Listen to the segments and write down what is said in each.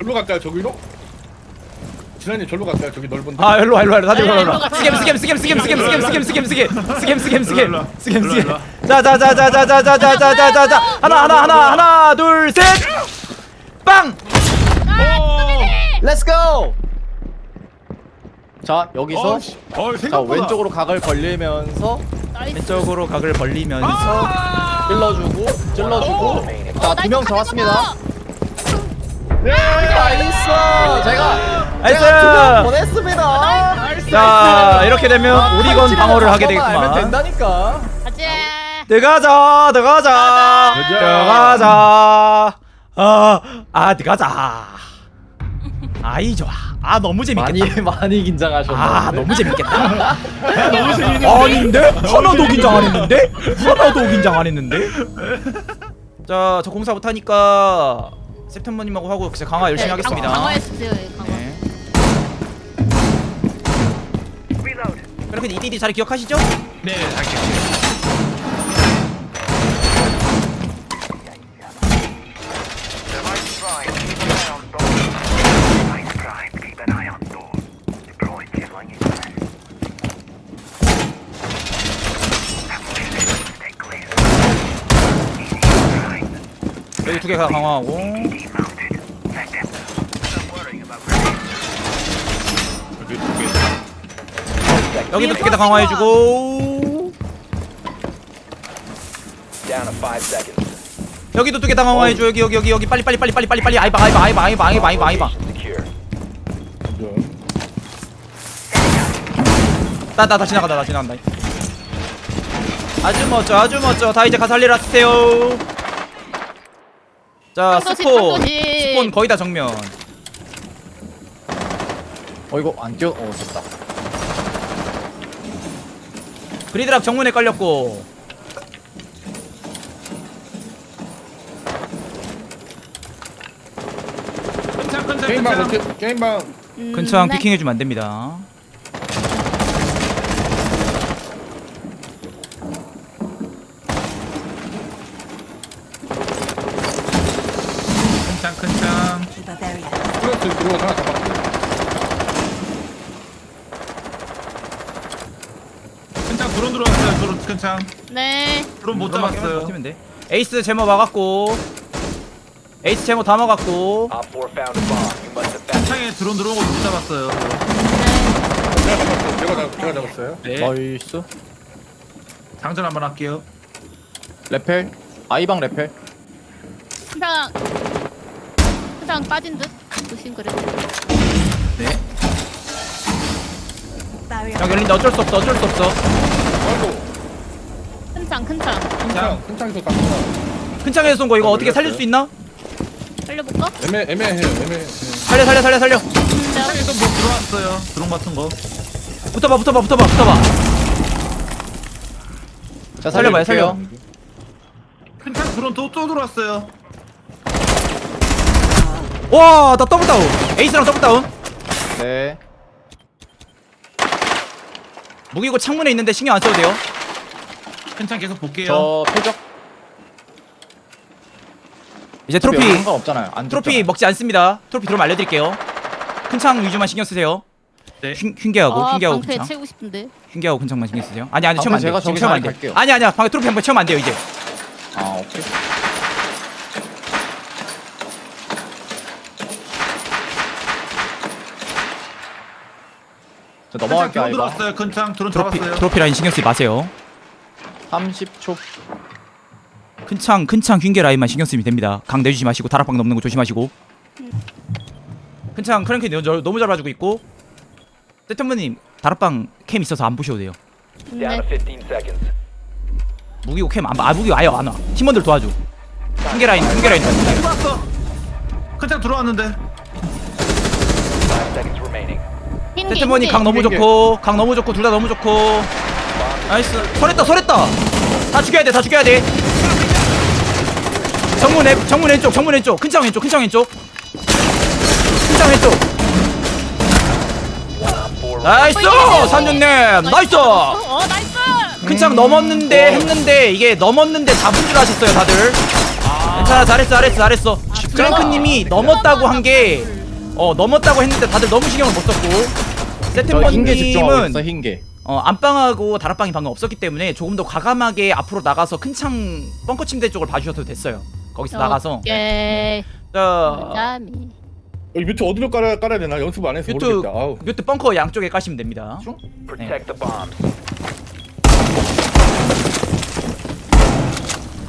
절로 갈까요 저기로? 진아님 절로 갈까요 저기 넓은데 아 일로 와 일로 와 다들 일로 와, 일로 와. 스캠 스캠 스캠 스캠 스캠 스캠 스캠 스캠 스캠 스캠 스캠 스캠 스캠. 스캠 자자자자자자자자자자자 하나 하나 하나 하나 둘셋빵 렛츠 고! 자 여기서 어, 씨. 어, 자 생각보다. 왼쪽으로 각을 벌리면서 나이스. 왼쪽으로 각을 벌리면서 아! 찔러주고 찔러주고 자 두명 잡았습니다 네! 나이스 제가 나이스! 제가 두명 보냈습니다 자 이렇게 되면 오리건 팔찌를 방어를 하게 알면 되겠구만 된다니까 가자. 들어가자 들어가자 가자. 들어가자 아아 들어가자 아이 좋아 아 너무 재밌겠다 많이 많이 긴장하셨네 아 너무 재밌겠다 너무 재밌는데. 아닌데? 하나도 긴장 안 했는데? 하나도 긴장 안 했는데? 자, 저 공사부터 하니까 세프템버님하고 하고 진짜 강화 열심히 네, 하겠습니다. 강- 강화했어요. 강화. 네. 그렇게 이디디 잘 기억하시죠? 네, 할게요. 여기 두개 강화하고. 여기 두 개. 여기도 두개다 강화해주고. 여기도 두개다 강화해줘 여기 여기 여기 여기 빨리 빨리 빨리 빨리 빨리 빨리 아이바 아이바 아이바 아이바 아이바 아이바 아이바 Secure. 나나 나 지나가다 나 지나간다 아주 멋져 아주 멋져 다 이제 가서 할 일 하세요 자 청소집, 스폰. 스폰 거의 다 정면. 어 이거 안 뛰어? 어 됐다. 그리드락 정문에 깔렸고. 큰창, 큰창, 게임방. 어떻게 게임방. 음, 근처랑 네. 피킹해주면 안 됩니다 큰창, 큰창. 플러스 들어오고 하나 잡았고 큰창 드론 들어왔어요. 드론 큰창. 네. 드론 못 잡았어요. 버티면 돼. 에이스 제모 막았고 에이스 제모 다 막았고 Op 4 found a bomb. You must defend. 창에 드론 들어온 거 못 잡았어요. 제가 잡았어요 제가, 잡, 제가 잡았어요 네. 나이스 장전 한번 할게요. 레펠 아이방 레펠 그냥 그냥 빠진 듯. 네. 여기 열린다 어쩔 수 없어 어쩔 수 없어 아이고 큰창 큰창. 큰창 큰창에서 다 큰창 큰 창에서 쏜 거 이거 어떻게 살릴 수 있나? 살려볼까? 애매 애매해요 애매해 살려 살려 살려 살려 창에서 뭐 들어왔어요. 드론 같은 거. 붙어봐 붙어봐 붙어봐 붙어봐 자 살려봐요, 살려. 큰창 드론 또, 또 들어왔어요. 와 나 더블 다운. 에이스랑 더블 다운. 네. 무기고 창문에 있는데 신경 안 써도 돼요? 큰창 계속 볼게요. 저 표적. 이제 트로피. 상관 없잖아요. 안 트로피. 먹지 않습니다. 트로피 들어오면 알려드릴게요. 큰 창 위주만 신경 쓰세요. 네. 휜, 휜게하고 아, 휜게하고 방패 큰창. 채우고 싶은데. 휜게하고 큰 창만 신경 쓰세요. 아니 아니 채우면 안 돼요. 제가 지금 채우면 안 갈게요. 아니 아니야. 방패 트로피 한번 채우면 안 돼요 이제. 아 오케이 자 큰창 넘어갈게요 드론 아이방 들어왔어요. 큰창 드론 트로피 잡았어요. 트로피 라인 신경 쓰지 마세요 30초 큰 창 큰 창 휜게 라인만 신경 쓰면 됩니다 강 내주지 마시고 다락방 넘는 거 조심하시고 큰 창 크랭크 너- 너무 잘 봐주고 있고 세턴버님 다락방 캠 있어서 안 보셔도 돼요 Down 네. to 15 seconds. 무기고 캠 안 봐. 아 무기고 아예 안 와 팀원들 도와줘 휜게 라인 휜게 라인 들어왔어. 큰창 들어왔는데. 5 seconds remaining. 흰게, 세턴버님 흰게. 강 너무 좋고 강 너무 좋고 둘 다 너무 좋고. 나이스. 설했다 설했다. 다 죽여야 돼다 죽여야 돼. 정문 왼 정문 왼쪽 정문 왼쪽. 큰창 왼쪽 큰창 왼쪽. 큰창 왼쪽. 나이스! 산준님 나이스. 어 나이스. 큰창 넘었는데 했는데 이게 넘었는데 잡은 줄 아셨어요 다들? 괜찮아 잘했어 잘했어 잘했어. 크랭크님이 넘었다고 한 게 어 넘었다고 했는데 다들 너무 신경을 못 썼고 저 흰개 집중하고 세템버님은 있어 흰개 어, 안방하고 다락방이 방금 없었기 때문에 조금 더 과감하게 앞으로 나가서 큰창 벙커 침대 쪽을 봐주셔도 됐어요. 거기서 나가서 오케이. 자 짬이. 여기 뮤트 어디로 깔아야, 깔아야 되나? 연습 안 해서 뮤트 모르겠다. 아우. 뮤트 벙커 양쪽에 까시면 됩니다. Protect the bombs.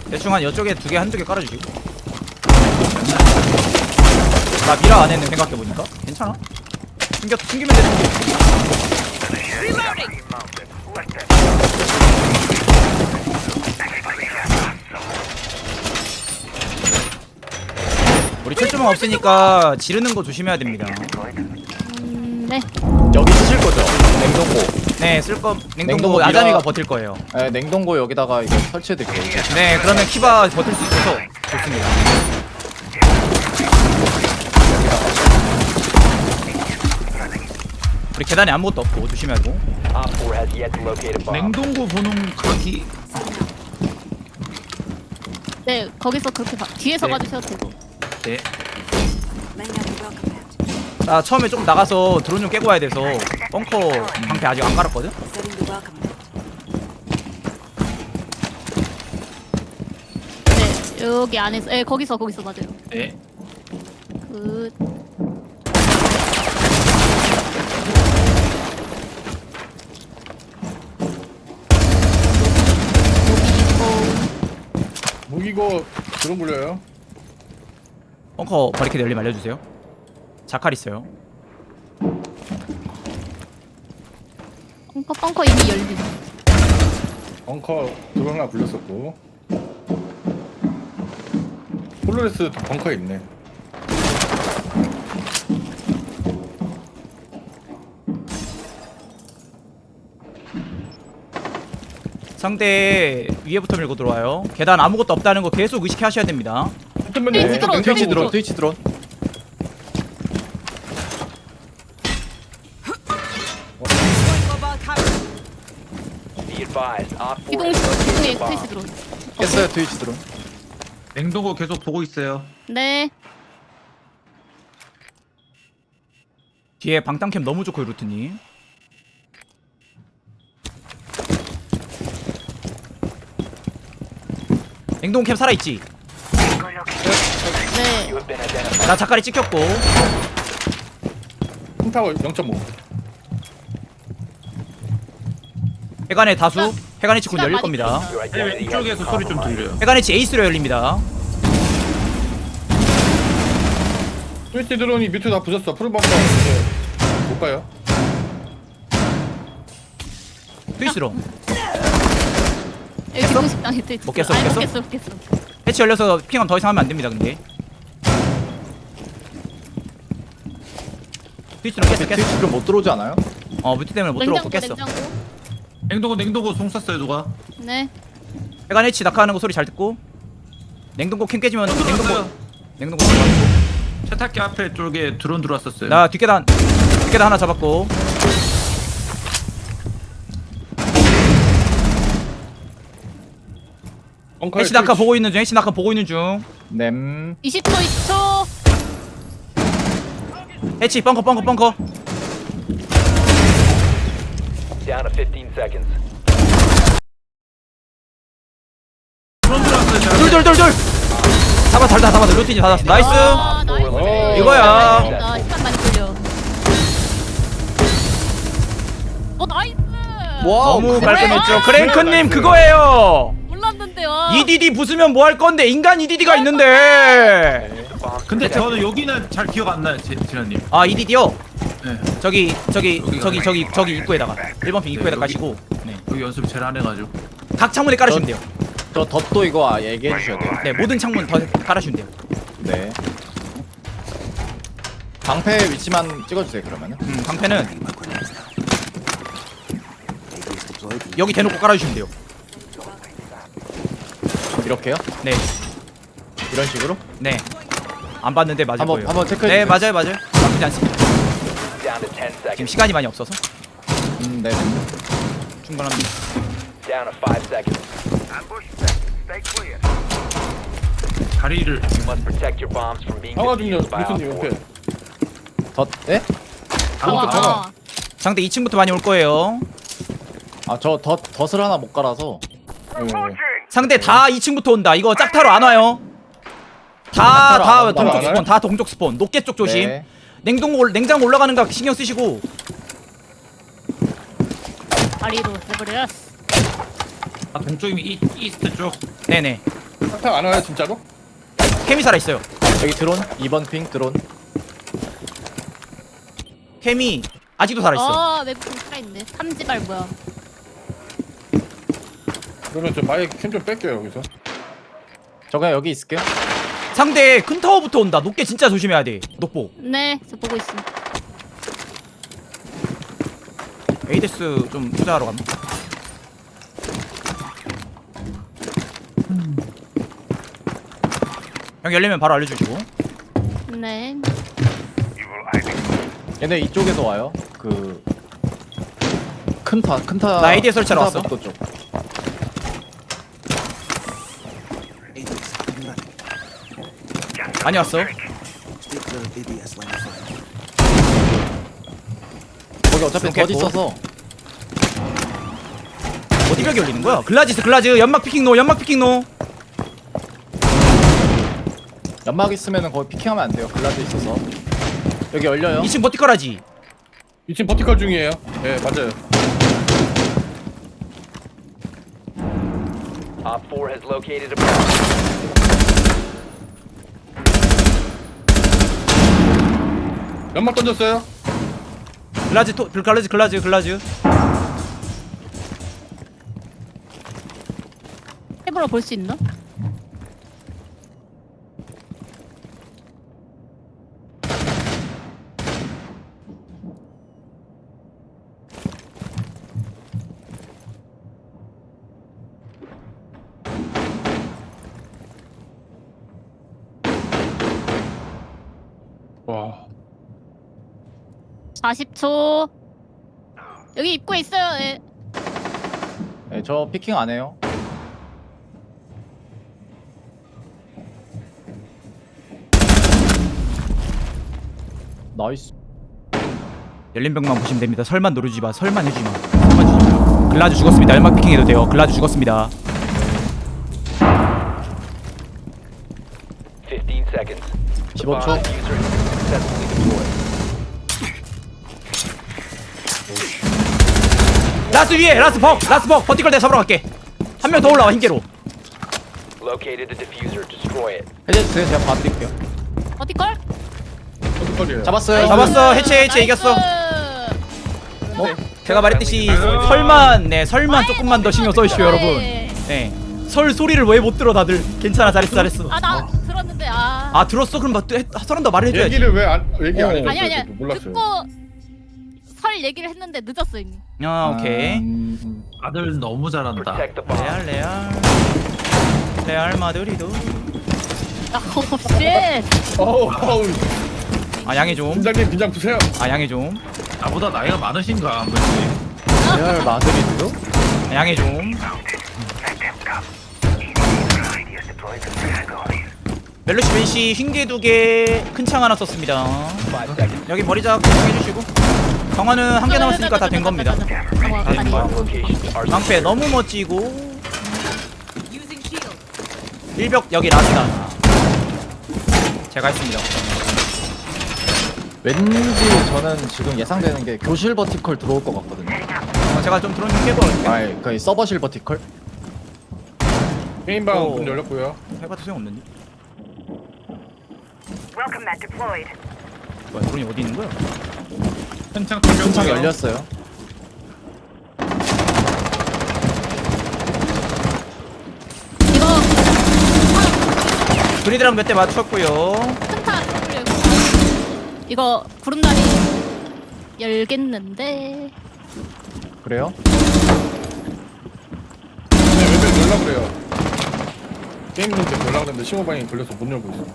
대충 한 이쪽에 두 개 한두 개 깔아주시고. 나 미라 안 했네 생각해 보니까 괜찮아. 숨겨 숨기면 되는 거. 우리 철조망 없으니까 지르는 거 조심해야 됩니다. 음, 네. 여기 쓰실 거죠? 냉동고 네, 쓸 거 냉동고 냉동고 야자미가 미라- 버틸 거예요. 네, 냉동고 여기다가 이거 설치해드릴게요 이제. 네, 그러면 키바 버틸 수 있어서 좋습니다. 우리 계단에 아무것도 없고 조심해야 되고. Op 4 has yet to locate a bomb. 냉동고 보는 각이 네, 거기서 그렇게 봐. 뒤에서 네. 봐주셔도 되고. 네. 자, 처음에 좀 나가서 드론 좀 깨고 와야 돼서 벙커 방패 아직 안 깔았거든. 네, 여기 안에서. 네, 거기서 거기서 맞아요. 네. 그 무기고 드론 굴려요. 벙커 바리케드 열림 알려주세요. 자칼 있어요. 벙커 벙커 이미 열린. 벙커 드론 하나 굴렸었고. 폴로레스 벙커에 있네. 상대 위에부터 밀고 들어와요. 계단 아무것도 없다는 거 계속 의식하셔야 됩니다. 네, 왼쪽 드론, 냉장고 트위치 드론. 드론 트위치 드론 Be advised, Op 4 기동 has located 기동에 a bomb. 트위치 들어. 깼어요 트위치 드론 냉동고 계속 보고 있어요. 네. 뒤에 방탄캠 너무 좋고 루트님. 냉동캠 살아있지? 네. 나 자칼이 찍혔고 킹타워 0.5. 해관의 다수 해관의 치군 열릴 겁니다 이쪽에서 소리 좀. 들려요. 해관의 치 에이스로 열립니다 트위치 드론이 뮤트 다 부셨어. 이제 못 가요. 트위스로 여기 아니, 못 깼어? 깼어, 못 깼어. 해치 열려서 핑은 더 이상 하면 안 됩니다 근데 트위스로 깼어 깼어 트위치 못 들어오지 않아요? 어 뮤트 때문에 못 들어오고 냉장고 깼어 냉장고. 냉동고 냉동고 송 쐈어요 누가? 네. 해관의 치 낙하하는 거 소리 잘 듣고 냉동고 캠 깨지면 또 냉동고 들어왔어요. 냉동고 들어가고. 세탁기 앞에 쪽에 드론 들어왔었어요. 나 뒷계단 뒷계단 하나 잡았고 벙커에 해치 낙하. 보고 있는 중 해치 낙하 보고 있는 중 냄 20초, 20초. 해치 벙커 벙커 벙커 Down to 15 seconds. 드론 들어왔어요. 제가. 둘둘둘둘 잡아 잘다 잡았어 루틴이 다 잡았어 나이스 아. 이거야. 나 시간 많이 걸려. 어, 나이스. 와우 너무? 깔끔했죠 크랭크님 그거예요. EDD 부수면 뭐 할 건데? 인간 EDD가 있는데. Bomb 근데. 저는 여기는 잘 기억 안 나요, 지- 지난님. 아 EDD요? 네. 저기 저기 여기가 저기 저기 저기 입구에다가. 1번 핑 입구에다 여기. 까시고. 네. 여기 연습 제일 안 해가지고. 각 창문에 깔아주면 돼요. 저 덧도 이거 아, 얘기해 주셔야 돼요. 네 모든 창문 더 깔아주면 돼요. 네. 방패 위치만 찍어주세요 그러면은. 음 방패는 여기 대놓고 깔아주시면 돼요 이렇게요? 네 이런 식으로? 네. 안 봤는데 맞을 한번- 거예요. 한번 체크해 네, 주세요. 맞아요, 맞아요. 나쁘지 않습니다. Down to 10 지금 seconds. 시간이 많이 없어서 음, 네 충분합니다. Down to 5 seconds. Ambush set. Stay clear. 잘 다리를 You must protect your bombs from being 강화 중요 defused by Op 미스님 4. 옆에. 더 네? 어, 잡아. 어. 상대 2층부터 많이 올 거예요. 아저 덫을 하나 못 깔아서 예. 상대 다 2층부터 온다. 이거 짝타로 안 와요. 다 짝타로 다 온다. 동쪽 안 와요? 스폰, 다 동쪽 스폰. 높게 쪽 조심. 네. 냉동고 올- 냉장고 올라가는 거 신경 쓰시고. 다리로 해버렸어. 아, 동쪽이면 이, 이스트 쪽 네네. 탁탁 안 와요 진짜로? 케미 살아 있어요. 여기 드론 2번 핑 드론 케미 아직도 살아 있어. 어, 맵좀 살아있네. 삼지발 뭐야. 그러면 저 마이크 캠좀 뺄게요 여기서. 저 그냥 여기 있을게요 상대 큰 타워부터 온다. 높게 진짜 조심해야 돼. 녹보. 네, 저 보고 있어. 에이데스 좀 투자하러 갑니다. 형 열리면 바로 알려주시고. 네. 얘네 이쪽에서 와요 그 큰타큰 타 나 ADS 설치하러 왔어. 쪽 많이 왔어. 거기 어차피 고. 있어서 어디 벽에 열리는 거야? 글라지스 글라즈 연막 피킹 노 연막 피킹 노. 연막 있으면은 거기 피킹하면 안 돼요 글라드 있어서 여기 열려요 2층 버티컬하지. 2층 버티컬 중이에요. 예 맞아요. Op 4 has located a bomb. 연막 던졌어요. 글라즈 토 글라즈 글라즈 글라즈. 해보러 볼수 있나? 40초. 여기 입구에 있어요. 예. 네, 저 피킹 안 해요 나이스 열린 벽만 보시면 됩니다. 설만 노리지 마. 설만 해주지 마. 설만 주지 마. 글라즈 죽었습니다. 연막 피킹 해도 돼요. 글라즈 죽었습니다. 15 seconds. The 15초. bomb diffuser has been successfully 라스 위에 라스 벅 라스 벅 버티컬 내가 잡으러 갈게. 한 명 더 올라와 흰개로. Located the diffuser. Destroy it. 해제주세요 제가 봐드릴게요 버티컬? 버티컬이에요. 잡았어요 잡았어. 해체 해체 이겼어. 어? 제가 말했듯이 설만 네 설만 조금만 더 신경 써주시오 여러분. 네. 네. 설 소리를 왜 못 들어 다들. 괜찮아 잘했어 잘했어. 아, 나 들었는데, 아. 아 들었어? 그럼 뭐, 설한다 말을 해줘야지. 얘기를 왜 안 얘기 안 어. 해줬어요? 아니. 저도 몰랐어요. 듣고 설 얘기를 했는데 늦었어, 이미. 아 오케이. 음, 다들 너무 잘한다 Protect the bomb. 레알 레알 레알 마드리드. 아, 오, 쉣. 어우 어우. 아 양해 좀. 팀장님 긴장 푸세요. 아 양해 좀. 나보다 나이가 많으신가 한 레알 마드리드요? 아, 양해 좀. 멜로시 벤시 흰개 두 개, 큰 창 하나 썼습니다. 여기 머리작 해주시고. 강화는 한 개 남았으니까 다 된 겁니다. 다 된. 거야. 방패 너무 멋지고. 일벽 여기 라스다. 제가 했습니다. 왠지 저는 지금 예상되는 게 교실 버티컬 들어올 것 같거든요 어, 제가 좀 드론 좀 깨고. 아이 그 서버실 버티컬 게임방 어. 문 열렸고요. 해봐도 소용없는데? Welcome that deployed. 뭐야 드론이 어디 있는 거야? 한창 큰창 열렸어요 이거 그리드랑 몇 대 맞췄고요. 큰타. 이거 구름다리 열겠는데. 그래요? 네, 웹에 연락 그래요. 게임님한테 연락 했는데 심호방이 걸려서 못 열고 있어.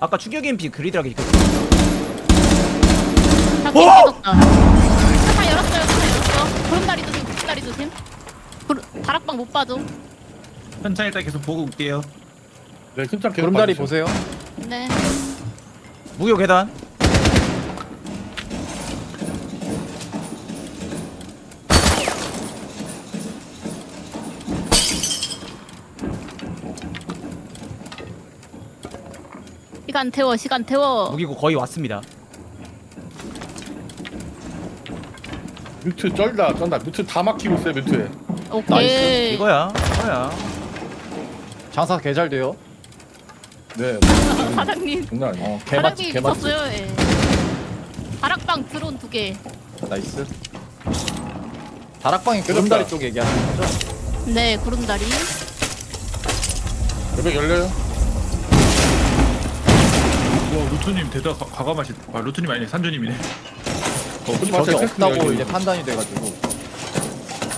아까 추격 MP 그리드랑 이렇게 다 어! 다 열었어요. 다 열었어. 구름다리 조심. 구름다리 조심. 구름, 다락방 못 봐줘. 현창 일단 계속 보고 올게요. 네, 계속 구름다리 봐주세요. 보세요. 네. 무기고 계단 시간 태워 시간 태워. 무기고 거의 왔습니다 뮤트 쩔다 쩐다. 뮤트 다 막히고 있어요 뮤트에. 오케이. 이거야 이거야 장사 개 잘 돼요. 네. 사장님. 장난. 어, 개 맛집 사장님 개 맛집. 있었어요. 예. 다락방 드론 두 개. 나이스. 다락방이 구름다리 쪽 얘기하는 거죠? 네 구름다리. 여백 열려요? 와 루트님 대다 과- 과감하시. 아 루트님 아니네 산주님이네. 어, 근데 저기 맞아요. 없다고 여기. 이제 판단이 돼가지고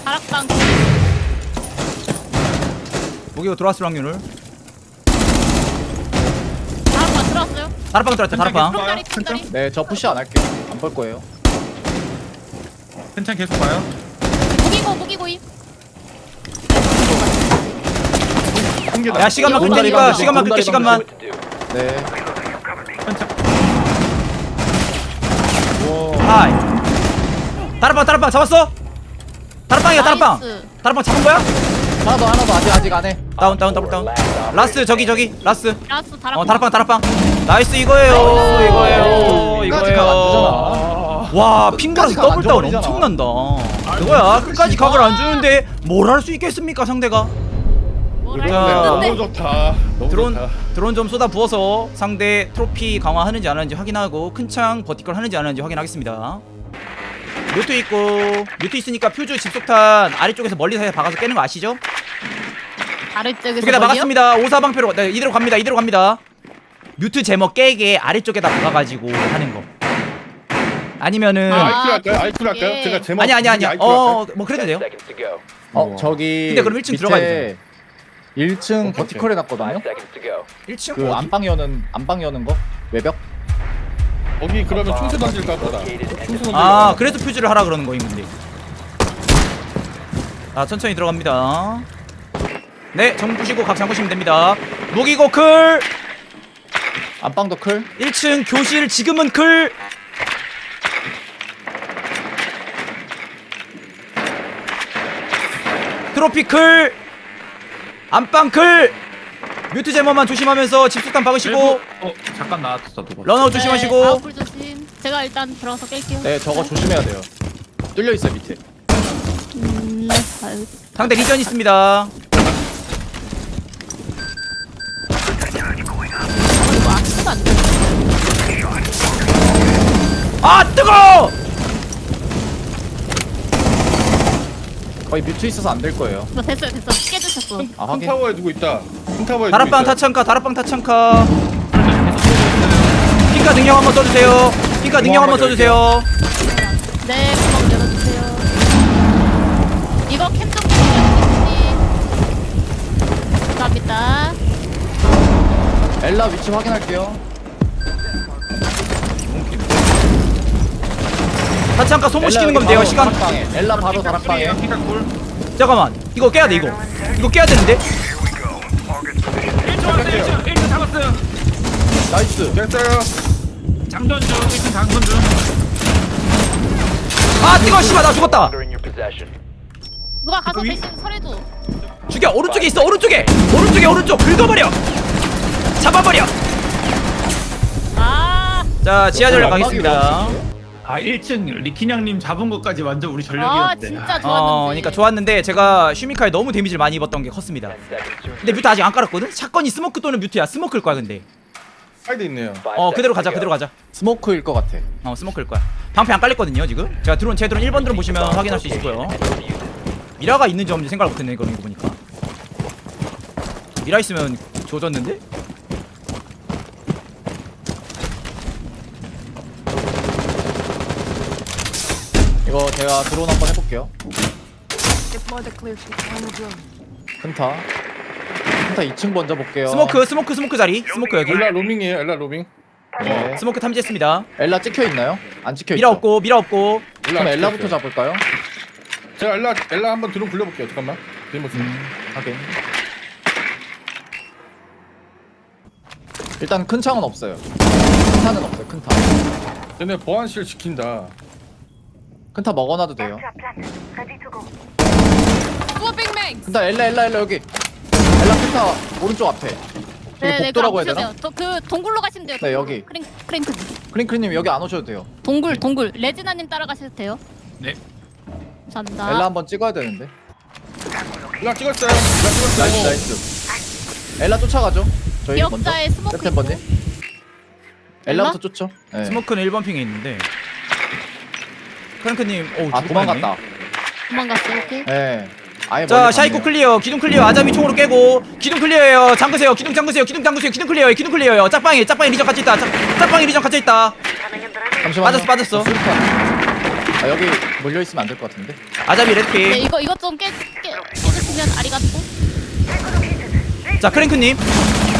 다락방. 무기고 들어왔을 확률을 다락방 들어왔어요. 다락방 들어왔다 다락방 구름다리 구름다리. 네 저 푸시 안 할게요. 안 볼 거예요. 현창 계속 봐요. 무기고 무기고임. 한 개다. 야 시간만 방식, 시간만 끌게 시간만. 네. 현창. 하이. 다락방 다락방 잡았어? 다락방이야 다락방 나이스. 다락방. 잡은 거야? 하나 더 하나 더. 아직 아직 안 해. 다운 다운 다운 다운. 라스 저기 저기 라스. 라스 다락방. 어 다락방 다락방. 나이스 이거예요. 이거예요. 끝까지 가면 안 이거예요 와 끝까지 안 더블 다운 줘버리잖아. 엄청난다. 그거야. 끝까지 각을 안 주는데 뭘 할 수 있겠습니까 상대가 자. 했는데. 너무 좋다. 너무 드론 좋다. 드론 좀 쏟아 부어서 상대 트로피 강화하는지 안 하는지 확인하고 큰 창 버티컬 하는지 안 하는지 확인하겠습니다. 뮤트 있고 뮤트 있으니까 퓨즈 집속탄 아래쪽에서 멀리서 박아서 깨는 거 아시죠? 아래쪽에서 두 개 다 멀리요? 막았습니다. 오사방패로 네, 이대로 갑니다. 이대로 갑니다. 뮤트 제목 깨게 아래쪽에다 박아가지고 하는 거. 아니면은 아, 아이큐 할까요? 아이큐 그게- 할까요? 제가 제목 아니 아니 아니. 아이큐 어, 할까요? 뭐 그래도 10 돼요. 어 저기 근데 그럼 1층 밑에 들어가야 되잖아. 1층 오케이, 버티컬 해놨거든요. 5 seconds to go. 1층 그 안방 여는 안방 여는 거 외벽. 거기 그러면 충수 던질까 보다. 충수 던질. 아 그래서 퓨즈를 하라 그러는 거임 근데 자 천천히 들어갑니다 네 정부시고 각 잠그시면 됩니다 무기고 클 안방도 클. 1층 교실 지금은 클 트로피 클 안방 클 뮤트 제머만 조심하면서 집수탄 박으시고 어 잠깐 나왔어 누가. 런아웃 네, 조심하시고 아웃풀 조심. 제가 일단 들어가서 깰게요. 네 저거 조심해야 돼요. 뚫려 있어요 밑에. 음, 네. 아유, 상대 리전 있습니다 이거 악수가 안 돼. 아 뜨거 거의 뮤트 있어서 안 될 거예요. 이거 됐어요, 됐어. 깨주셨어. 아큰 확인. 타워에 두고 있다. 큰 타워에 다락방 두고 있어요. 타창카 다락방 타창카 핑카 능력 한번 써주세요 핑카 능력 한번 써주세요 네, 구멍 열어주세요. 이거 캠좀 감사합니다. 엘라 위치 확인할게요. 타창카 소모시키는 거면 돼요 시간. 엘라 바로 다락방에. 잠깐만 이거 깨야 돼 이거 이거 깨야 되는데 1초 왔어요. 1초 1초 잡았어요. 나이스. 됐어요. 장전 중. 1초 장전 중. 아 뜨거 씨발 나 죽었다 your possession. 누가 가서 위- 대신 설해줘. 죽여 오른쪽에 있어 오른쪽에 오른쪽에 오른쪽 긁어버려 잡아버려 아, 자 지하철 어, 가겠습니다 아 1층 리키냥님 잡은 것까지 완전 우리 아, 전력이었는데. 진짜 좋았는데. 어 그러니까 좋았는데 제가 슈미카에 너무 데미지를 많이 입었던 게 컸습니다 10 seconds to 근데 뮤트 아직 안 깔았거든? 샷건이 스모크 또는 뮤트야 스모크일 거야 근데 사이드 있네요. 어 그대로 가자. 그대로 가자 스모크일 것 같아. 어 스모크일 거야 방패 안 깔렸거든요 지금 제가 드론 제 드론 1번 드론 보시면 확인할 수 있을 거예요 미라가 있는지 없는지 생각을 못했네 이거 이거 보니까 미라 있으면 조졌는데? 이거 제가 드론 한번 해볼게요. 흔타. 큰타 2층 먼저 볼게요. 스모크 스모크 스모크 자리 스모크 여기 엘라 로밍이에요. 엘라 로밍. 네. 어, 스모크 탐지했습니다 엘라 찍혀 있나요? 안 찍혀 미라 없고 미라 없고 그럼 엘라부터 잡을까요? 제가 엘라 엘라 한번 드론 굴려볼게요. 잠깐만. 데모스. 하긴. 음, 일단 큰 창은 없어요. 큰 탄은 없어요. 큰 탄. 얘네 보안실 지킨다. 큰타 먹어놔도 돼요. Ready to go. 큰타 엘라 엘라 엘라 여기. 엘라 큰타 오른쪽 앞에. 저기 네네 복도라고 해야 되나? 그 동굴로 가시면 돼요 네, 동굴로. 여기. 크랭, 크랭크 크링크님 여기 안 오셔도 돼요. 동굴 동굴 레지나님 따라가셔도 돼요 네. 감사합니다 엘라 한번 찍어야 되는데. 나 찍었어요. 나 찍었어요. 나이스 나이스. 엘라 쫓아가죠. 저희 먼저. 기억자에 스모크 세템버님. 있고 엘라부터 쫓죠. 네. 스모크는 1번 핑에 있는데 크랭크님 오 아 도망갔다. 도망갔어 오케이 예. 아예 자 멀리 샤이코 갔네요. 클리어. 기둥 클리어. 아자미 총으로 깨고. 기둥 클리어예요. 잠그세요. 기둥 잠그세요. 기둥 잠그세요. 기둥 클리어예요. 기둥 클리어예요. 짝방이 짝방이 리전 같이 있다. 짝- 짝방이 리전 같이 있다. 잠시만요. 빠졌어, 빠졌어. 수류탄. 아 여기 몰려 있으면 안 될 것 같은데. 아자미 네 레드피 이거 이것 좀 깨, 깨, 깨주시면 아리가또. 자 크랭크님.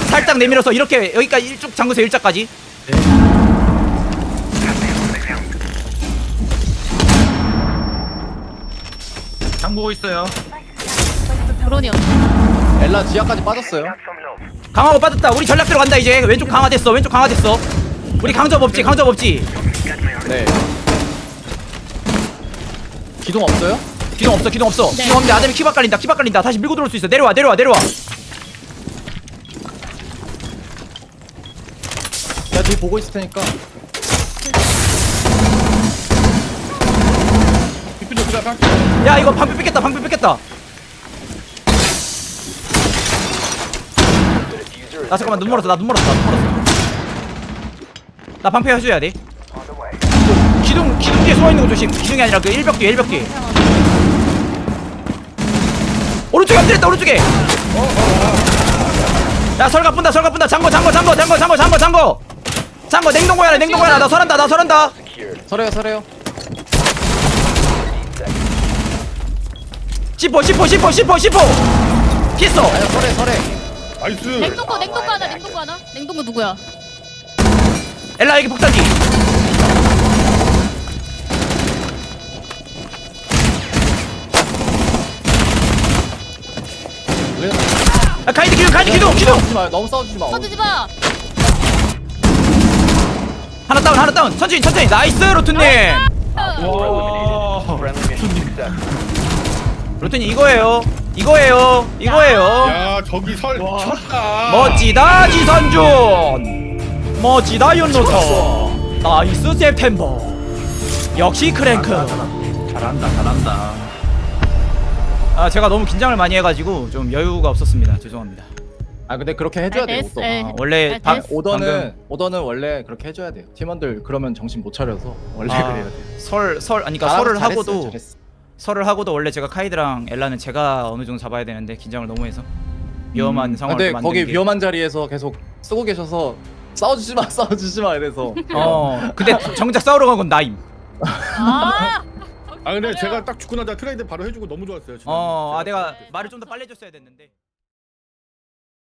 살짝 내밀어서 이렇게 여기까지 일쭉 잠그세요 일자까지 장보고 있어요. 드론이 없어 엘라 지하까지 빠졌어요. 강화고 빠졌다 우리 전략대로 간다 이제 왼쪽 강화됐어 왼쪽 강화됐어 우리 강접 없지 강접 없지 네. 기동 없어요? 기둥 없어 기둥 없어 네. 기둥 없는데 아자미 키박 깔린다 키박 깔린다 다시 밀고 들어올 수 있어 내려와 내려와 내려와 내가 뒤 보고 있을 테니까. 디퓨저 그냥 딱. 야 이거 방패 뺏겠다 방패 뺏겠다 나 잠깐만 눈 멀었어 나 눈 멀었어 나 눈 멀었어 나 방패 해줘야 돼. 기둥 기둥 뒤에 숨어있는 거 조심 기둥이 아니라 그 일벽 뒤에 일벽 뒤에 오른쪽에 엎드렸다 오른쪽에 야 설가 뿐다 설가 뿐다 잠궈 잠궈 잠궈 잠궈 잠궈 잠궈 잠궈 잠궈 냉동고야 나 냉동고야 나 설한다 나 설한다. 서래요 서래요. 15 seconds. 씹어 씹어 씹어 씹어 씹어 피했어 아니야 서래 서래. 나이스. 냉동고 냉동고 하나 냉동고 하나 냉동고 누구야 엘라 여기 폭탄기 왜? 아 가이드 기둥 가이드 기둥 기둥 싸우지. 너무 싸우지 마. 써주지 마 하나 다운 하나 다운 천천히 천천히 나이스 로트님 와. 로트님 이거예요 이거예요 이거예요 야 저기 설 쳤다. 멋지다 지선준 멋지다 윤노터 나이스 september 역시 크랭크 잘한다 잘한다. 아 제가 너무 긴장을 많이 해가지고 좀 여유가 없었습니다 죄송합니다 아 근데 그렇게 해줘야 돼요. 됐어, 오더. 예. 아, 원래 잘 방- 됐어. 오더는 오더는 원래 그렇게 해줘야 돼요. 팀원들 그러면 정신 못 차려서 원래 아, 그래야 돼요. 설, 설, 아니 그러니까 설을 하고도 잘했어. 설을 하고도 원래 제가 카이드랑 엘라는 제가 어느 정도 잡아야 되는데 긴장을 너무 해서 위험한 음, 상황을 근데 만든 거기 게- 위험한 자리에서 계속 쓰고 계셔서 싸워주지 마 싸워주지 마 이래서. 어 근데 정작 싸우러 간 건 나임. 아 아 근데 제가 딱 죽고 나자 트레이드 바로 해주고 너무 좋았어요. 어아 내가 말을 좀 더 빨리 해줬어야 됐는데